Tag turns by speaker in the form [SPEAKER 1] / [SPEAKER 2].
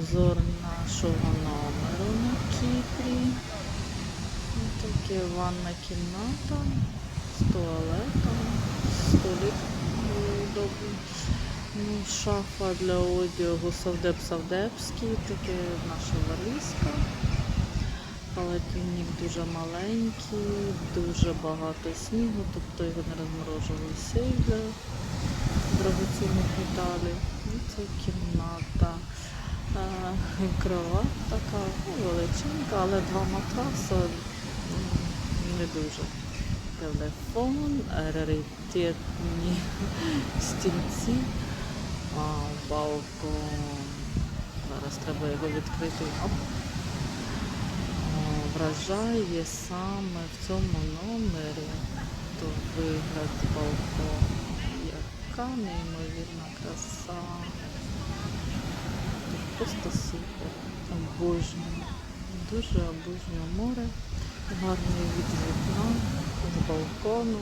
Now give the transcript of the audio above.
[SPEAKER 1] обзор нашого номеру на Кіпрі. Ось Таке ванна кімната з туалетом, столик. Ну, шафа для одягу савдеп-савдепський, таке наша валізка. Холодильник дуже маленький, дуже багато снігу, тобто його не розморожували дорогоцінних деталей. І це кімната. Кровать така ну, величенька, але два матраси не дуже. Телефон, раритетні стільці, а, балкон. Зараз треба його відкрити. Оп. Вражає саме в цьому номері то вигляд балкону. Яка неймовірна краса. Просто супер. Обожнюю. Дуже обожнюю море. Гарний від вікна, з балкону.